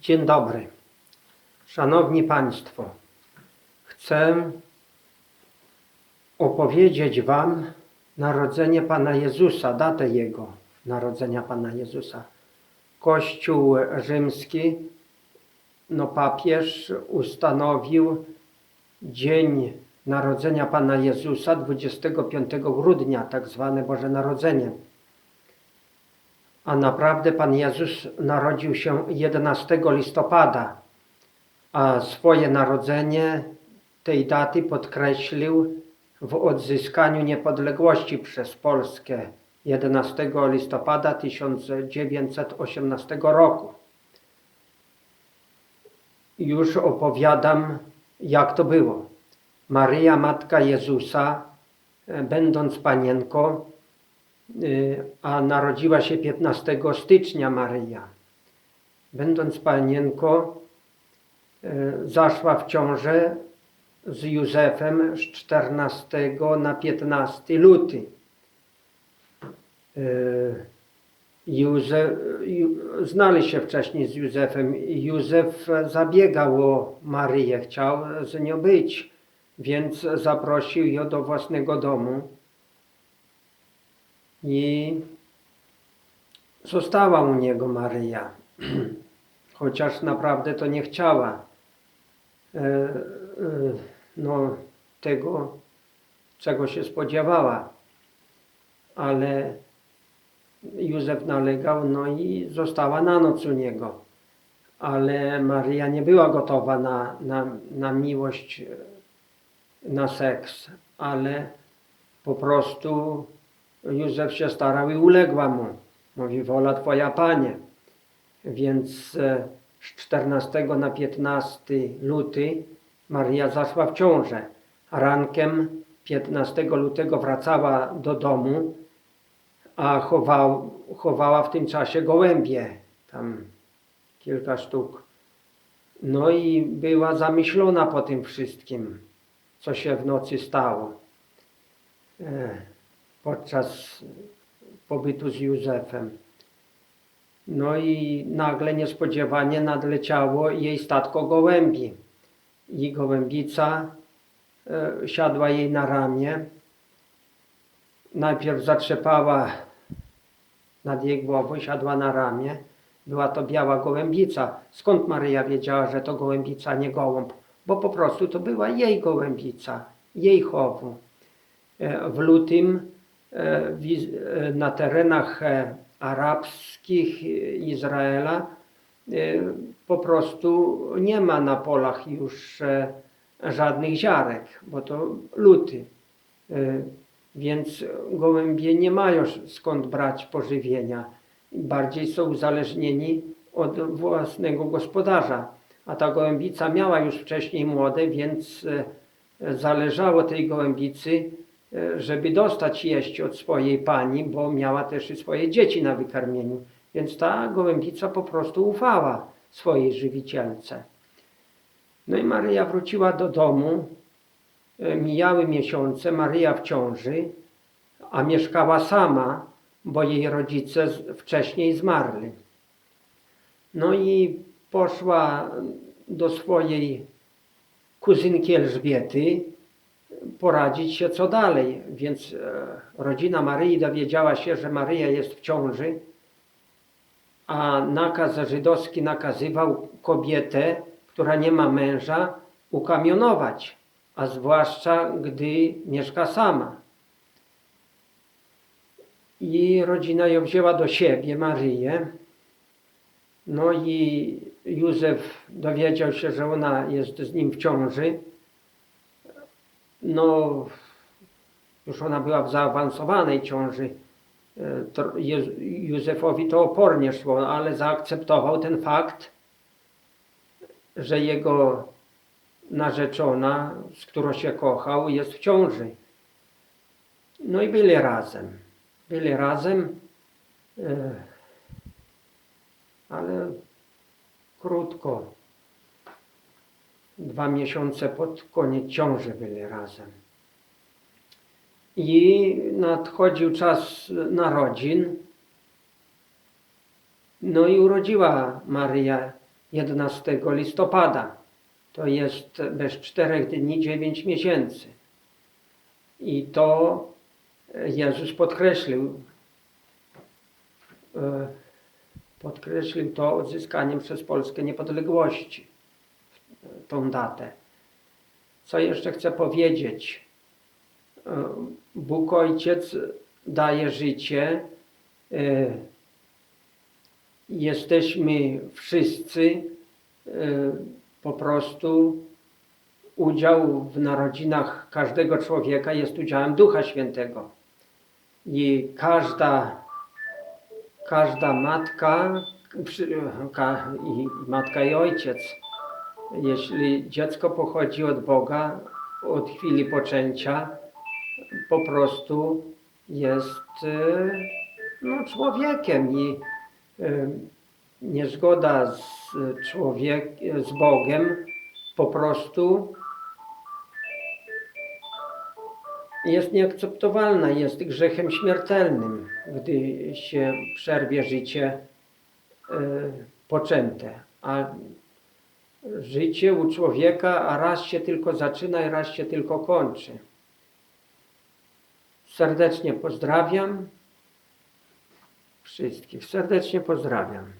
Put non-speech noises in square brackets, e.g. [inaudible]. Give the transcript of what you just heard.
Dzień dobry. Szanowni Państwo, chcę opowiedzieć Wam narodzenie Pana Jezusa, datę Jego narodzenia Pana Jezusa. Kościół rzymski, no papież ustanowił dzień narodzenia Pana Jezusa 25 grudnia, tak zwane Boże Narodzenie. A naprawdę Pan Jezus narodził się 11 listopada, a swoje narodzenie tej daty podkreślił w odzyskaniu niepodległości przez Polskę 11 listopada 1918 roku. Już opowiadam, jak to było. Maryja, matka Jezusa, będąc panienką, a narodziła się 15 stycznia Maryja. Będąc panienką, y, zaszła w ciążę z Józefem z 14 na 15 luty. Y, Józef, znali się wcześniej z Józefem. Józef zabiegał o Maryję, chciał z nią być, więc zaprosił ją do własnego domu i została u niego Maryja, [clears throat] chociaż naprawdę to nie chciała e, e, no, tego, czego się spodziewała, ale Józef nalegał, no i została na noc u niego. Ale Maryja nie była gotowa na, na, na miłość, na seks, ale po prostu Józef się starał i uległa mu. Mówi, wola Twoja Panie. Więc e, z 14 na 15 luty Maria zaszła w ciążę. Rankiem 15 lutego wracała do domu, a chował, chowała w tym czasie gołębie, tam kilka sztuk. No i była zamyślona po tym wszystkim, co się w nocy stało e, podczas pobytu z Józefem. No i nagle niespodziewanie nadleciało jej statko gołębi. I gołębica e, siadła jej na ramię. Najpierw zatrzepała nad jej głową, siadła na ramię. Była to biała gołębica. Skąd Maryja wiedziała, że to gołębica, nie gołąb? Bo po prostu to była jej gołębica, jej chowu. E, W lutym na terenach e, arabskich Izraela e, po prostu nie ma na polach już e, żadnych ziarek, bo to luty. E, Więc gołębie nie mają skąd brać pożywienia. Bardziej są uzależnieni od własnego gospodarza. A ta gołębica miała już wcześniej młode, więc e, zależało tej gołębicy, e, żeby dostać jeść od swojej pani, bo miała też i swoje dzieci na wykarmieniu. Więc ta gołębica po prostu ufała swojej żywicielce. No i Maryja wróciła do domu. E, Mijały miesiące, Maryja w ciąży, a mieszkała sama, bo jej rodzice wcześniej zmarli. No i poszła do swojej kuzynki Elżbiety poradzić się co dalej. Więc e, rodzina Maryi dowiedziała się, że Maryja jest w ciąży, a nakaz żydowski nakazywał kobietę, która nie ma męża, ukamionować, a zwłaszcza gdy mieszka sama. I rodzina ją wzięła do siebie, Maryję. No i Józef dowiedział się, że ona jest z nim w ciąży. No, już ona była w zaawansowanej ciąży. E, Józefowi to opornie szło, ale zaakceptował ten fakt, że jego narzeczona, z którą się kochał, jest w ciąży. No i byli razem. Byli razem, e, ale krótko. Dwa miesiące pod koniec ciąży byli razem. I nadchodził czas narodzin. No i urodziła Maryja 11 listopada. To jest bez czterech dni 9 miesięcy. I to Jezus podkreślił. e, Podkreślił to odzyskaniem przez Polskę niepodległości. Tą datę. Co jeszcze chcę powiedzieć? E, Bóg Ojciec daje życie. e, Jesteśmy wszyscy e, po prostu udział w narodzinach każdego człowieka jest udziałem Ducha Świętego. I każda, każda matka i matka i ojciec, jeśli dziecko pochodzi od Boga od chwili poczęcia, po prostu jest e, no, człowiekiem i e, niezgoda z człowiek, z Bogiem po prostu jest nieakceptowalna, jest grzechem śmiertelnym, gdy się przerwie życie e, poczęte. A życie u człowieka, a raz się tylko zaczyna i raz się tylko kończy. Serdecznie pozdrawiam wszystkich. Serdecznie pozdrawiam.